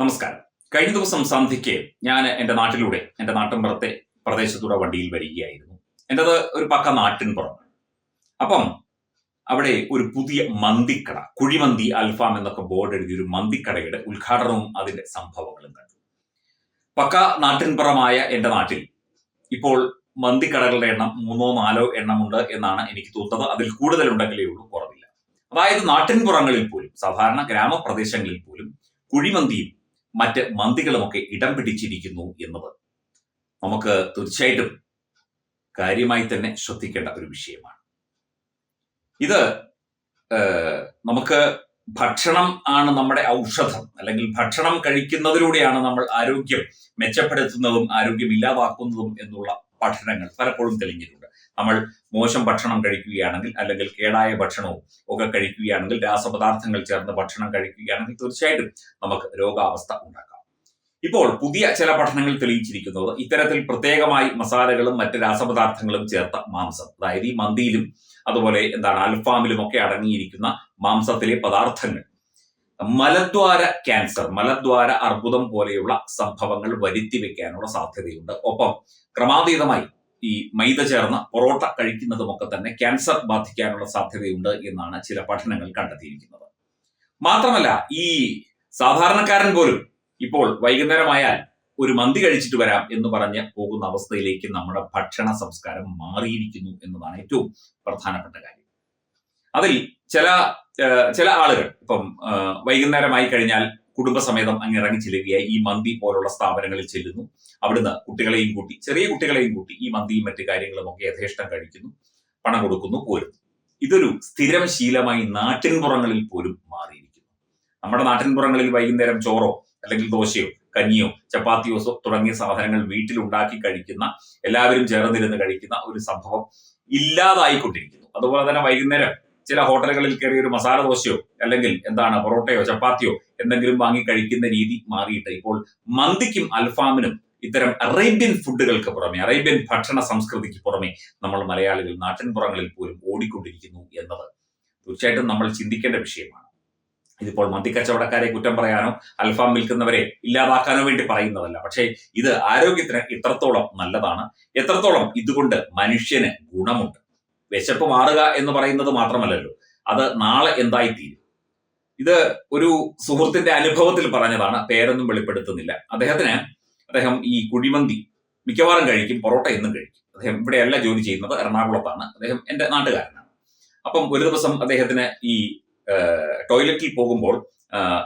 നമസ്കാരം. കഴിഞ്ഞ ദിവസം സന്ധ്യയ്ക്ക് ഞാൻ എന്റെ നാട്ടിലൂടെ എന്റെ നാട്ടിൻപുറത്തെ പ്രദേശത്തൂടെ വണ്ടിയിൽ വരികയായിരുന്നു. എന്റെത് ഒരു പക്ക നാട്ടിൻപുറം. അപ്പം അവിടെ ഒരു പുതിയ മന്തിക്കട കുഴിമന്തി അൽഫാം എന്നൊക്കെ ബോർഡ് എഴുതിയ ഒരു മന്തിക്കടയുടെ ഉദ്ഘാടനവും അതിന്റെ സംഭവങ്ങളും കണ്ടു. പക്ക നാട്ടിൻപുറമായ എന്റെ നാട്ടിൽ ഇപ്പോൾ മന്തിക്കടകളുടെ എണ്ണം മൂന്നോ നാലോ എണ്ണമുണ്ട് എന്നാണ് എനിക്ക് തോന്നുന്നത്. അതിൽ കൂടുതലുണ്ടെങ്കിലേ ഉള്ളൂ കുറവില്ല. അതായത് നാട്ടിൻപുറങ്ങളിൽ പോലും സാധാരണ ഗ്രാമപ്രദേശങ്ങളിൽ പോലും കുഴിമന്തിയും മറ്റ് മന്തികളുമൊക്കെ ഇടം പിടിച്ചിരിക്കുന്നു എന്നത് നമുക്ക് തീർച്ചയായിട്ടും കാര്യമായി തന്നെ ശ്രദ്ധിക്കേണ്ട ഒരു വിഷയമാണ്. ഇത് നമുക്ക് ഭക്ഷണം ആണ് നമ്മുടെ ഔഷധം. അല്ലെങ്കിൽ ഭക്ഷണം കഴിക്കുന്നതിലൂടെയാണ് നമ്മൾ ആരോഗ്യം മെച്ചപ്പെടുത്തുന്നതും ആരോഗ്യം ഇല്ലാതാക്കുന്നതും എന്നുള്ള പഠനങ്ങൾ പലപ്പോഴും തെളിഞ്ഞിട്ടുണ്ട്. നമ്മൾ മോശം ഭക്ഷണം കഴിക്കുകയാണെങ്കിൽ അല്ലെങ്കിൽ കേടായ ഭക്ഷണവും ഒക്കെ കഴിക്കുകയാണെങ്കിൽ രാസപദാർത്ഥങ്ങൾ ചേർന്ന ഭക്ഷണം കഴിക്കുകയാണെങ്കിൽ തീർച്ചയായിട്ടും നമുക്ക് രോഗാവസ്ഥ ഉണ്ടാക്കാം. ഇപ്പോൾ പുതിയ ചില പഠനങ്ങൾ തെളിയിച്ചിരിക്കുന്നത് ഇത്തരത്തിൽ പ്രത്യേകമായി മസാലകളും മറ്റ് രാസപദാർത്ഥങ്ങളും ചേർത്ത മാംസം. അതായത് ഈ മന്തിയിലും അതുപോലെ എന്താണ് അൽഫാമിലും ഒക്കെ അടങ്ങിയിരിക്കുന്ന മാംസത്തിലെ പദാർത്ഥങ്ങൾ. മലദ്വാര ക്യാൻസർ മലദ്വാര അർബുദം പോലെയുള്ള സംഭവങ്ങൾ വരുത്തി വെക്കാനുള്ള സാധ്യതയുണ്ട്. ഒപ്പം ക്രമാതീതമായി ഈ മൈദ ചേർന്ന പൊറോട്ട കഴിക്കുന്നതുമൊക്കെ തന്നെ ക്യാൻസർ ബാധിക്കാനുള്ള സാധ്യതയുണ്ട് എന്നാണ് ചില പഠനങ്ങൾ കണ്ടെത്തിയിരിക്കുന്നത്. മാത്രമല്ല ഈ സാധാരണക്കാരൻ പോലും ഇപ്പോൾ വൈകുന്നേരമായാൽ ഒരു മന്തി കഴിച്ചിട്ട് വരാം എന്ന് പറഞ്ഞ് പോകുന്ന അവസ്ഥയിലേക്ക് നമ്മുടെ ഭക്ഷണ സംസ്കാരം മാറിയിരിക്കുന്നു എന്നതാണ് ഏറ്റവും പ്രധാനപ്പെട്ട കാര്യം. അതിൽ ചില ചില ആളുകൾ ഇപ്പം വൈകുന്നേരമായി കഴിഞ്ഞാൽ കുടുംബസമേതം അങ്ങ് ഇറങ്ങി ചെല്ലുകയായി ഈ മന്തി പോലുള്ള സ്ഥാപനങ്ങളിൽ ചെല്ലുന്നു. അവിടുന്ന് കുട്ടികളെയും കൂട്ടി ചെറിയ കുട്ടികളെയും കൂട്ടി ഈ മന്തിയും മറ്റു കാര്യങ്ങളും ഒക്കെ യഥേഷ്ടം കഴിക്കുന്നു. പണം കൊടുക്കുന്നു പോരുന്നു. ഇതൊരു സ്ഥിരം ശീലമായി നാട്ടിൻപുറങ്ങളിൽ പോലും മാറിയിരിക്കുന്നു. നമ്മുടെ നാട്ടിൻപുറങ്ങളിൽ വൈകുന്നേരം ചോറോ അല്ലെങ്കിൽ ദോശയോ കഞ്ഞിയോ ചപ്പാത്തിയോ തുടങ്ങിയ സാധനങ്ങൾ വീട്ടിൽ ഉണ്ടാക്കി കഴിക്കുന്ന എല്ലാവരും ചേർന്നിരുന്ന് കഴിക്കുന്ന ഒരു സംഭവം ഇല്ലാതായിക്കൊണ്ടിരിക്കുന്നു. അതുപോലെ തന്നെ വൈകുന്നേരം ചില ഹോട്ടലുകളിൽ കയറി ഒരു മസാല ദോശയോ അല്ലെങ്കിൽ എന്താണ് പൊറോട്ടയോ ചപ്പാത്തിയോ എന്തെങ്കിലും വാങ്ങി കഴിക്കുന്ന രീതി മാറിയിട്ട് ഇപ്പോൾ മന്തിക്കും അൽഫാമിനും ഇത്തരം അറേബ്യൻ ഫുഡുകൾക്ക് പുറമെ അറേബ്യൻ ഭക്ഷണ സംസ്കൃതിക്ക് പുറമെ നമ്മൾ മലയാളികൾ നാട്ടിൻപുറങ്ങളിൽ പോലും ഓടിക്കൊണ്ടിരിക്കുന്നു എന്നത് തീർച്ചയായിട്ടും നമ്മൾ ചിന്തിക്കേണ്ട വിഷയമാണ്. ഇതിപ്പോൾ മന്തിക്കച്ചവടക്കാരെ കുറ്റം പറയാനോ അൽഫാം വിൽക്കുന്നവരെ ഇല്ലാതാക്കാനോ വേണ്ടി പറയുന്നതല്ല. പക്ഷേ ഇത് ആരോഗ്യത്തിന് എത്രത്തോളം നല്ലതാണ്. എത്രത്തോളം ഇതുകൊണ്ട് മനുഷ്യന് ഗുണമുണ്ട്. വിശപ്പ് മാറുക എന്ന് പറയുന്നത് മാത്രമല്ലല്ലോ അത് നാളെ എന്തായി തീരും ഇത് ഒരു സുഹൃത്തിന്റെ അനുഭവത്തിൽ പറഞ്ഞതാണ് പേരൊന്നും വെളിപ്പെടുത്തുന്നില്ല. അദ്ദേഹത്തിന് അദ്ദേഹം ഈ കുഴിമന്തി മിക്കവാറും കഴിക്കും പൊറോട്ട എന്നും കഴിക്കും. അദ്ദേഹം ഇവിടെയല്ല ജോലി ചെയ്യുന്നത് എറണാകുളത്താണ്. അദ്ദേഹം എന്റെ നാട്ടുകാരനാണ്. അപ്പം ഒരു ദിവസം അദ്ദേഹത്തിന് ഈ ടോയ്ലറ്റിൽ പോകുമ്പോൾ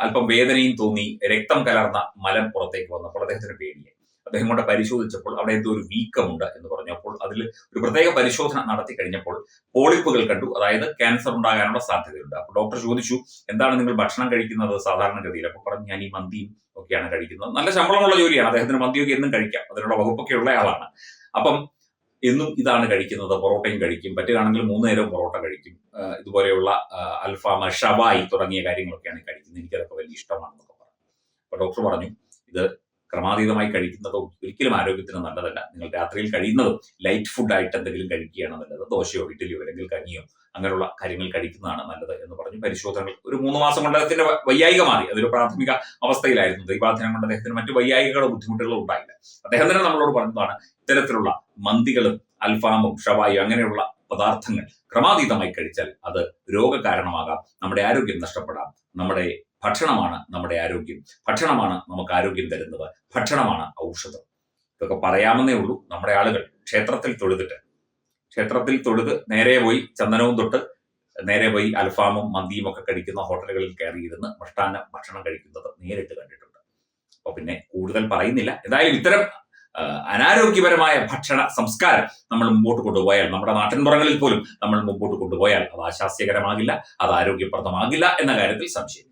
അല്പം വേദനയും തോന്നി രക്തം കലർന്ന മലം പുറത്തേക്ക് വന്നപ്പോൾ അദ്ദേഹത്തിന് പേടിയായി. അദ്ദേഹം കൊണ്ട് പരിശോധിച്ചപ്പോൾ അവിടെ എന്തോ ഒരു വീക്കമുണ്ട് എന്ന് പറഞ്ഞപ്പോൾ അതിൽ ഒരു പ്രത്യേക പരിശോധന നടത്തി കഴിഞ്ഞപ്പോൾ പോളിപ്പുകൾ കണ്ടു. അതായത് ക്യാൻസർ ഉണ്ടാകാനുള്ള സാധ്യതയുണ്ട്. അപ്പോൾ ഡോക്ടർ ചോദിച്ചു എന്താണ് നിങ്ങൾ ഭക്ഷണം കഴിക്കുന്നത് സാധാരണഗതിയിൽ? അപ്പോൾ പറഞ്ഞു ഞാൻ ഈ മന്തിയും ഒക്കെയാണ് കഴിക്കുന്നത്. നല്ല ശമ്പളമുള്ള ജോലിയാണ്. അദ്ദേഹത്തിന് മന്തിയൊക്കെ എന്നും കഴിക്കാം. അതിനുള്ള വകുപ്പൊക്കെ ഉള്ള ആളാണ്. അപ്പം എന്നും ഇതാണ് കഴിക്കുന്നത്. പൊറോട്ടയും കഴിക്കും. പറ്റുകയാണെങ്കിൽ മൂന്ന് നേരം പൊറോട്ട കഴിക്കും. ഇതുപോലെയുള്ള അൽഫാമ അൽഫാം ഷവായി തുടങ്ങിയ കാര്യങ്ങളൊക്കെയാണ് കഴിക്കുന്നത്. എനിക്കതൊക്കെ വലിയ ഇഷ്ടമാണെന്നൊക്കെ പറഞ്ഞു. അപ്പൊ ഡോക്ടർ പറഞ്ഞു ഇത് ക്രമാതീതമായി കഴിക്കുന്നതോ ഒരിക്കലും ആരോഗ്യത്തിന് നല്ലതല്ല. നിങ്ങൾ രാത്രിയിൽ കഴിയുന്നതും ലൈറ്റ് ഫുഡായിട്ട് എന്തെങ്കിലും കഴിക്കുകയാണ് നല്ലത്? ദോശയോ ഇഡ്ഡലിയോ അല്ലെങ്കിൽ കഞ്ഞിയോ അങ്ങനെയുള്ള കാര്യങ്ങൾ കഴിക്കുന്നതാണ് നല്ലത് എന്ന് പറഞ്ഞു പരിശോധനകൾ. ഒരു മൂന്ന് മാസം കൊണ്ട് അദ്ദേഹത്തിന്റെ വൈയായിക മാറി. അതൊരു പ്രാഥമിക അവസ്ഥയിലായിരുന്നു. ദൈവാധീനം കൊണ്ട് അദ്ദേഹത്തിന് മറ്റു വൈയായികളോ ബുദ്ധിമുട്ടുകളോ ഉണ്ടായില്ല. അദ്ദേഹം തന്നെ നമ്മളോട് പറഞ്ഞതാണ് ഇത്തരത്തിലുള്ള മന്തികളും അൽഫാമും ഷവായും അങ്ങനെയുള്ള പദാർത്ഥങ്ങൾ ക്രമാതീതമായി കഴിച്ചാൽ അത് രോഗകാരണമാകാം. നമ്മുടെ ആരോഗ്യം നഷ്ടപ്പെടാം. നമ്മുടെ ഭക്ഷണമാണ് നമ്മുടെ ആരോഗ്യം. ഭക്ഷണമാണ് നമുക്ക് ആരോഗ്യം തരുന്നത്. ഭക്ഷണമാണ് ഔഷധം. ഇതൊക്കെ പറയാമെന്നേ ഉള്ളൂ. നമ്മുടെ ആളുകൾ ക്ഷേത്രത്തിൽ തൊഴുതിട്ട്. ക്ഷേത്രത്തിൽ തൊഴുത് നേരെ പോയി ചന്ദനവും തൊട്ട് നേരെ പോയി അൽഫാമും മന്തിയും ഒക്കെ കഴിക്കുന്ന ഹോട്ടലുകളിൽ കയറിയിരുന്ന് മഷ്ടാന്ന ഭക്ഷണം കഴിക്കുന്നത് നേരിട്ട് കണ്ടിട്ടുണ്ട്. അപ്പൊ പിന്നെ കൂടുതൽ പറയുന്നില്ല. എന്തായാലും ഇത്തരം അനാരോഗ്യപരമായ ഭക്ഷണ സംസ്കാരം നമ്മൾ മുമ്പോട്ട് കൊണ്ടുപോയാൽ നമ്മുടെ നാട്ടിൻപുറങ്ങളിൽ പോലും നമ്മൾ മുമ്പോട്ട് കൊണ്ടുപോയാൽ അത് ആശാസ്യകരമാകില്ല അത് ആരോഗ്യപ്രദമാകില്ല എന്ന കാര്യത്തിൽ സംശയമില്ല.